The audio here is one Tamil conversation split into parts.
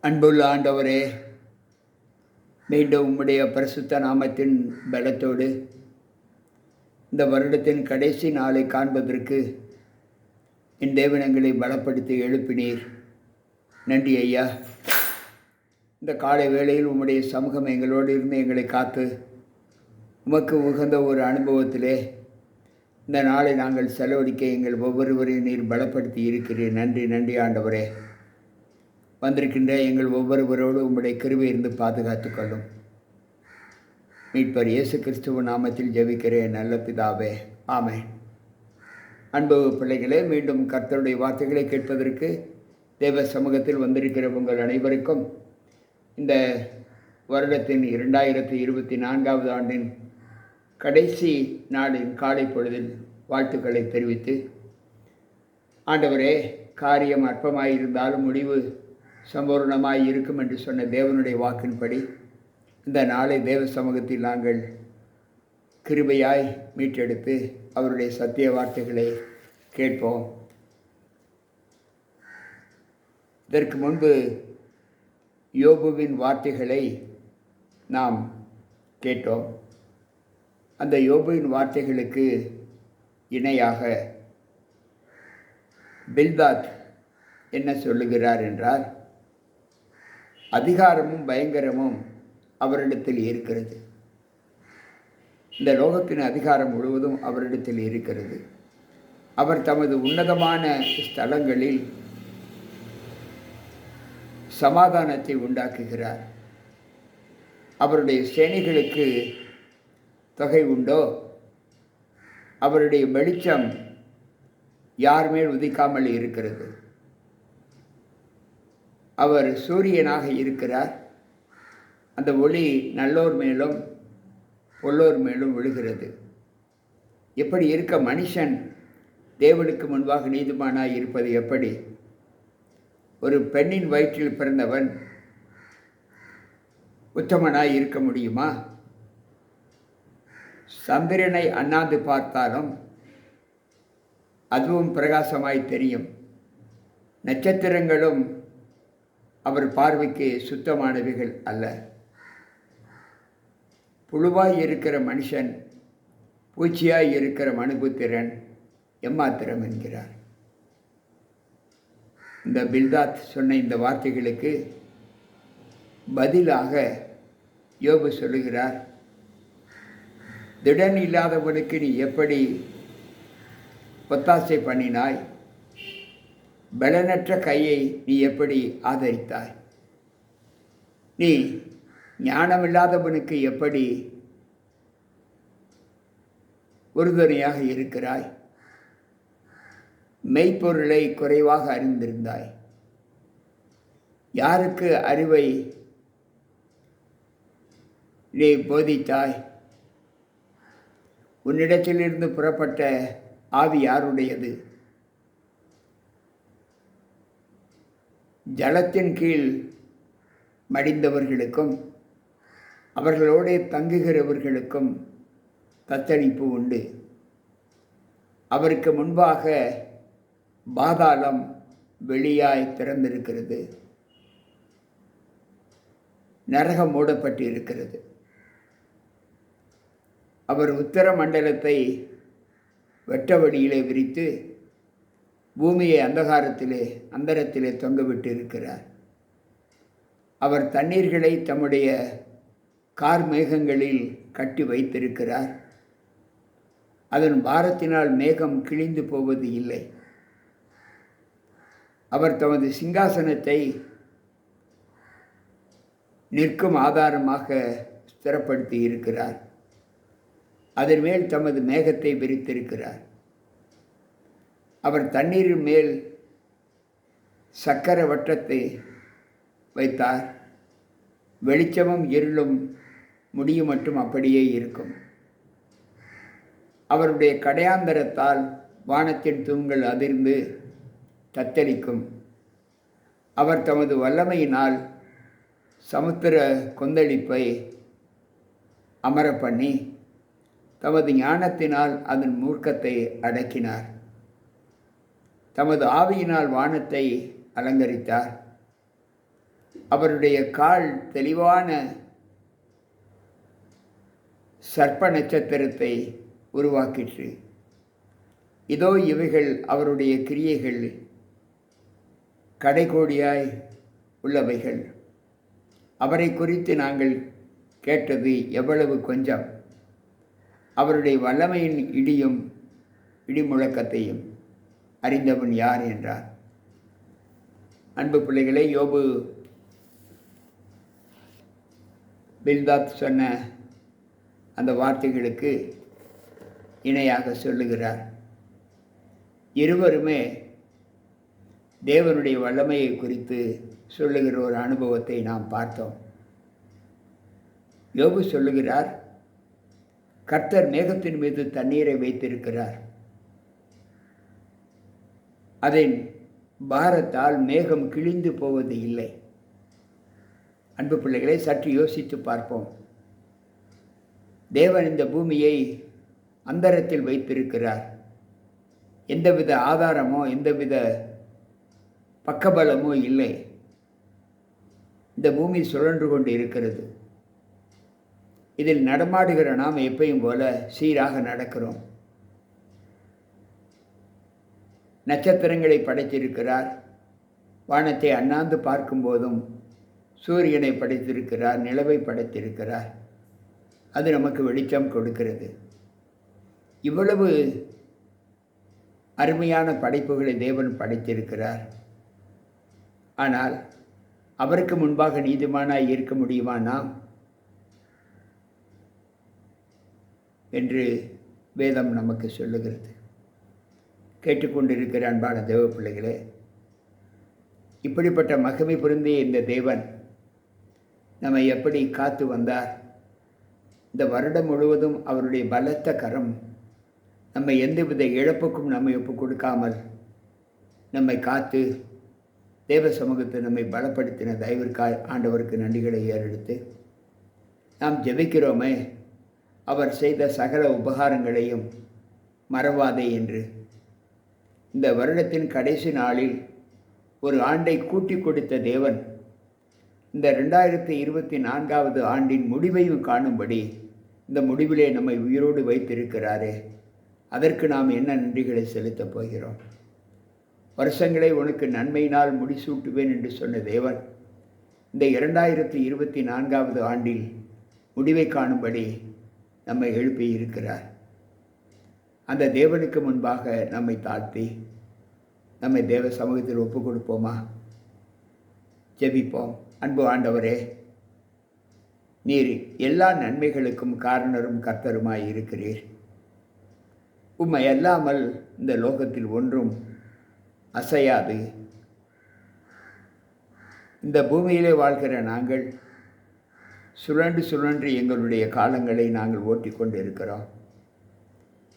அன்புள்ள ஆண்டவரே மீண்டும் உம்முடைய பரிசுத்த நாமத்தின் பலத்தோடு இந்த வருடத்தின் கடைசி நாளை காண்பதற்கு என் தேவனங்களை பலப்படுத்தி எழுப்பினீர். நன்றி ஐயா. இந்த காலை வேளையில் உம்முடைய சமூகம் எங்களோடு இருந்து எங்களை காத்து உமக்கு உகந்த ஒரு அனுபவத்திலே இந்த நாளை நாங்கள் செலவழிக்க எங்கள் ஒவ்வொருவரையும் நீர் பலப்படுத்தி இருக்கிறீர். நன்றி நன்றி ஆண்டவரே. வந்திருக்கின்ற எங்கள் ஒவ்வொருவரோடு உம்முடைய கிருவை இருந்து பாதுகாத்து கொள்ளும். மீட்பர் இயேசு கிறிஸ்துவ நாமத்தில் ஜெபிக்கிறேன் நல்ல பிதாவே. ஆமே அன்பு பிள்ளைகளே மீண்டும் கர்த்தருடைய வார்த்தைகளை கேட்பதற்கு தேவ சமூகத்தில் வந்திருக்கிற உங்கள் அனைவருக்கும் இந்த வருடத்தின் இரண்டாயிரத்தி இருபத்தி நான்காவது ஆண்டின் கடைசி நாளின் காலை பொழுதில் வாழ்த்துக்களை தெரிவித்து ஆண்டவரே காரியம் அற்பமாயிருந்தாலும் முடிவு சம்பூர்ணமாய் இருக்கும் என்று சொன்ன தேவனுடைய வாக்கின்படி இந்த நாளை தேவ சமூகத்தில் நாங்கள் கிருபையாய் மீட்டெடுத்து அவருடைய சத்திய வார்த்தைகளை கேட்போம். இதற்கு முன்பு யோபுவின் வார்த்தைகளை நாம் கேட்டோம். அந்த யோபுவின் வார்த்தைகளுக்கு இணையாக பில்தாத் என்ன சொல்லுகிறார் என்றால் அதிகாரமும் பயங்கரமும் அவரிடத்தில் இருக்கிறது. இந்த லோகத்தின் அதிகாரம் முழுவதும் அவரிடத்தில் இருக்கிறது. அவர் தமது உன்னதமான ஸ்தலங்களில் சமாதானத்தை உண்டாக்குகிறார். அவருடைய சேனைகளுக்கு தொகை உண்டோ? அவருடைய வெளிச்சம் யார் மேல் உதிக்காமல் இருக்கிறது? அவர் சூரியனாக இருக்கிறார். அந்த ஒளி நல்லோர் மேலும் பொல்லோர் மேலும் விழுகிறது. எப்படி இருக்க மனுஷன் தேவனுக்கு முன்பாக நீதிமானாய் இருப்பது எப்படி? ஒரு பெண்ணின் வயிற்றில் பிறந்தவன் உத்தமனாய் இருக்க முடியுமா? சந்திரனை அண்ணாந்து பார்த்தாலும் அதுவும் பிரகாசமாய் தெரியும். நட்சத்திரங்களும் அவர் பார்வைக்கு சுத்தமானவைகள் அல்ல. புழுவாய் இருக்கிற மனுஷன் பூச்சியாய் இருக்கிற மனுபுத்திரன் எம்மாத்திரம் என்கிறார். இந்த பில்தாத் சொன்ன இந்த வார்த்தைகளுக்கு பதிலாக யோபு சொல்லுகிறார் திடன் இல்லாதவனுக்கு நீ எப்படி ஒத்தாசை பண்ணினாய்? பலனற்ற கையை நீ எப்படி ஆதரித்தாய்? நீ ஞானமில்லாதவனுக்கு எப்படி உறுதுணையாக இருக்கிறாய்? மெய்ப்பொருளை குறைவாக அறிந்திருந்தாய். யாருக்கு அறிவை நீ போதித்தாய்? உன்னிடத்திலிருந்து புறப்பட்ட ஆவி யாருடையது? ஜலத்தின் கீழ் மடிந்தவர்களுக்கும் அவர்களோடே தங்குகிறவர்களுக்கும் தத்தளிப்பு உண்டு. அவருக்கு முன்பாக பாதாளம் வெளியாய் திறந்திருக்கிறது. நரகம் மூடப்பட்டு இருக்கிறது அவர் உத்தர மண்டலத்தை வெட்ட வழியிலே விரித்து பூமியை அந்தகாரத்திலே அந்தரத்திலே தொங்கவிட்டு இருக்கிறார் அவர் தண்ணீர்களை தம்முடைய கார் மேகங்களில் கட்டி வைத்திருக்கிறார். அதன் பாரத்தினால் மேகம் கிழிந்து போவது இல்லை. அவர் தமது சிங்காசனத்தை நிற்கும் ஆதாரமாக ஸ்திரப்படுத்தி இருக்கிறார் அதன் மேல் தமது மேகத்தை விரித்திருக்கிறார். அவர் தண்ணீரின் மேல் சக்கர வட்டத்தை வைத்தார். வெளிச்சமும் இருளும் முடியும் மட்டும் அப்படியே இருக்கும். அவருடைய கடையாந்தரத்தால் வானத்தின் தூண்கள் அதிர்ந்து தத்தளிக்கும். அவர் தமது வல்லமையினால் சமுத்திர கொந்தளிப்பை அமர பண்ணி தமது ஞானத்தினால் அதன் மூர்க்கத்தை அடக்கினார். தமது ஆவியினால் வானத்தை அலங்கரித்தார். அவருடைய கால் தெளிவான சர்ப்ப நட்சத்திரத்தை உருவாக்கிற்று. இதோ இவைகள் அவருடைய கிரியைகள். கடைகோடியாய் உள்ளவைகள். அவரை குறித்து நாங்கள் கேட்டது எவ்வளவு கொஞ்சம். அவருடைய வல்லமையின் இடியும் இடிமுழக்கத்தையும். அறிந்தவன் யார் என்றார். அன்பு பிள்ளைகளே யோபு பில்தாத் சொன்ன அந்த வார்த்தைகளுக்கு இணையாக சொல்லுகிறார். இருவருமே தேவனுடைய வல்லமையை குறித்து சொல்லுகிற ஒரு அனுபவத்தை நாம் பார்த்தோம். யோபு சொல்லுகிறார் கர்த்தர் மேகத்தின் மீது தண்ணீரை வைத்திருக்கிறார். அதன் பாரத்தால் மேகம் கிழிந்து போவது இல்லை. அன்பு பிள்ளைகளை சற்று யோசித்து பார்ப்போம். தேவன் இந்த பூமியை அந்தரத்தில் வைத்திருக்கிறார். எந்தவித ஆதாரமோ எந்தவித பக்கபலமோ இல்லை. இந்த பூமி சுழன்று கொண்டு இருக்கிறது. இதில் நடமாடுகிற நாம் எப்பயும் போல சீராக நடக்கிறோம். நட்சத்திரங்களை படைத்திருக்கிறார். வானத்தை அண்ணாந்து பார்க்கும்போதும் சூரியனை படைத்திருக்கிறார் நிலவை படைத்திருக்கிறார். அது நமக்கு வெளிச்சம் கொடுக்கிறது. இவ்வளவு அருமையான படைப்புகளை தேவன் படைத்திருக்கிறார். ஆனால் அவருக்கு முன்பாக நீதிமானாய் இருக்க முடியுமா நாம்? என்று வேதம் நமக்கு சொல்லுகிறது. கேட்டுக்கொண்டிருக்கிற அன்பான தேவ பிள்ளைகளே இப்படிப்பட்ட மகிமை பொருந்திய இந்த தேவன் நம்மை எப்படி காத்து வந்தார்? இந்த வருடம் முழுவதும் அவருடைய பலத்த கரம் நம்மை எந்தவித இழப்புக்கும் நம்மை ஒப்புக் கொடுக்காமல் நம்மை காத்து தேவ சமூகத்தை நம்மை பலப்படுத்தின தயவிற்காய் ஆண்டவருக்கு நன்றிகளை ஏறெடுத்து நாம் ஜெபிக்கிறோமே அவர் செய்த சகல உபகாரங்களையும் மறவாதே என்று இந்த வருடத்தின் கடைசி நாளில் ஒரு ஆண்டை கூட்டி கொடுத்த தேவன் இந்த ரெண்டாயிரத்தி இருபத்தி நான்காவது ஆண்டின் முடிவையும் காணும்படி இந்த முடிவிலே நம்மை உயிரோடு வைத்திருக்கிறாரே. அதற்கு நாம் என்ன நன்றிகளை செலுத்தப் போகிறோம்? வருஷங்களை உனக்கு நன்மையினால் முடிசூட்டுவேன் என்று சொன்ன தேவன் இந்த இரண்டாயிரத்தி இருபத்தி நான்காவது ஆண்டில் முடிவை காணும்படி நம்மை எழுப்பி இருக்கிறார் அந்த தேவனுக்கு முன்பாக நம்மை தாழ்த்தி நம்மை தேவ சமூகத்தில் ஒப்பு கொடுப்போமா ஜெபிப்போம். அன்பு ஆண்டவரே நீர் எல்லா நன்மைகளுக்கும் காரணரும் கர்த்தருமாய் இருக்கிறீர். உம்மை அல்லாமல் இந்த லோகத்தில் ஒன்றும் அசையாது. இந்த பூமியிலே வாழ்கிற நாங்கள் சுழன்று சுழன்று எங்களுடைய காலங்களை நாங்கள் ஓட்டிக்கொண்டு இருக்கிறோம்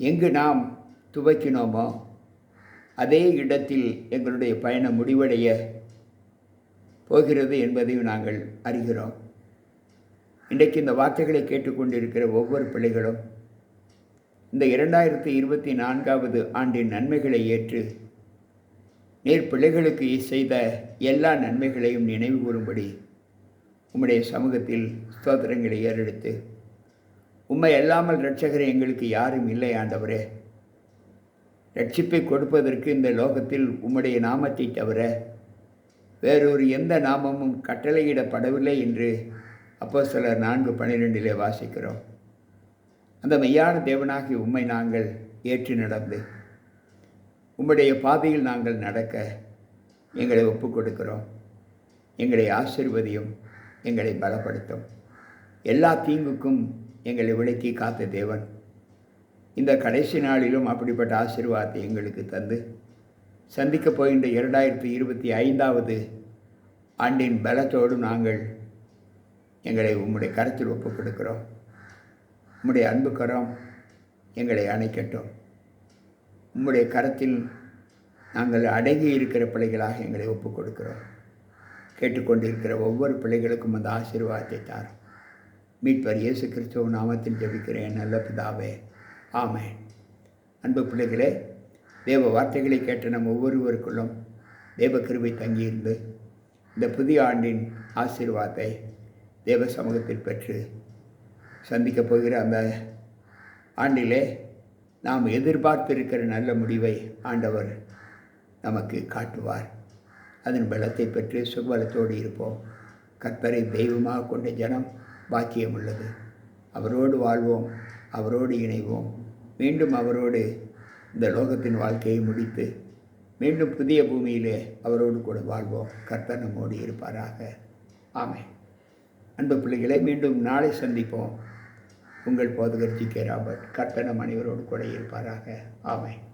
எங்கு நாம் துவக்கினோமோ அதே இடத்தில் எங்களுடைய பயணம் முடிவடைய போகிறது என்பதையும் நாங்கள் அறிகிறோம். இன்றைக்கு இந்த வார்த்தைகளை கேட்டுக்கொண்டிருக்கிற ஒவ்வொரு பிள்ளைகளும் இந்த இரண்டாயிரத்தி இருபத்தி நான்காவது ஆண்டின் நன்மைகளை ஏற்று நேர் பிள்ளைகளுக்கு செய்த எல்லா நன்மைகளையும் நினைவு கூறும்படி உம்முடைய சமூகத்தில் ஸ்தோத்திரங்களை ஏறெடுத்து உண்மை அல்லாமல் ரட்சகர் எங்களுக்கு யாரும் இல்லை ஆண்டவரே. ரட்சிப்பை கொடுப்பதற்கு இந்த லோகத்தில் உம்முடைய நாமத்தை தவிர வேறொரு எந்த நாமமும் கட்டளையிடப்படவில்லை என்று அப்போ சிலர் நான்கு பன்னிரெண்டிலே வாசிக்கிறோம். அந்த மெய்யான தேவனாகி உம்மை நாங்கள் ஏற்று நடந்து உம்முடைய பாதையில் நாங்கள் நடக்க எங்களை ஒப்புக் கொடுக்கிறோம் எங்களை ஆசிர்வதியும் எங்களை பலப்படுத்தும். எல்லா தீங்குக்கும் எங்களை விளக்கி காத்த தேவன். இந்த கடைசி நாளிலும் அப்படிப்பட்ட ஆசீர்வாதத்தை எங்களுக்கு தந்து சந்திக்கப் போகின்ற இரண்டாயிரத்தி இருபத்தி ஐந்தாவது ஆண்டின் பலத்தோடு நாங்கள் எங்களை உம்முடைய கருத்தில் ஒப்புக் கொடுக்கிறோம் உம்முடைய அன்பு கரம் எங்களை அணைக்கட்டும். உம்முடைய கரத்தில் நாங்கள் அடங்கி இருக்கிற பிள்ளைகளாக எங்களை ஒப்புக் கொடுக்கிறோம் கேட்டுக்கொண்டிருக்கிற ஒவ்வொரு பிள்ளைகளுக்கும் அந்த ஆசீர்வாதத்தை தாரும். மீட்பர் இயேசு கிறிஸ்துவ நாமத்தில் ஜபிக்கிறேன் நல்ல பிதாவே. ஆமே அன்பு பிள்ளைகளே தேவ வார்த்தைகளை கேட்ட நம் ஒவ்வொருவருக்குள்ளும் தேவ கிருபை தங்கியிருந்து இந்த புதிய ஆண்டின் ஆசீர்வாதத்தை தேவ சமூகத்தில் பெற்று சந்திக்கப் போகிற அந்த ஆண்டிலே நாம் எதிர்பார்த்திருக்கிற நல்ல முடிவை ஆண்டவர் நமக்கு காட்டுவார். அதன் பலத்தை பெற்று சுகபலத்தோடு இருப்போம். கற்பரை தெய்வமாக கொண்ட ஜனம் பாக்கியம் உள்ளது அவரோடு வாழ்வோம் அவரோடு இணைவோம். மீண்டும் அவரோடு இந்த லோகத்தின் வாழ்க்கையை முடித்து மீண்டும் புதிய பூமியிலே அவரோடு கூட வாழ்வோம். கர்த்தர் நம்மோடு இருப்பாராக. ஆமை அன்பு பிள்ளைகளை மீண்டும் நாளை சந்திப்போம். உங்கள் போதகர் ஜி கே ராபர்ட். கர்த்தனம் அனைவரோடு கூட இருப்பாராக. ஆமை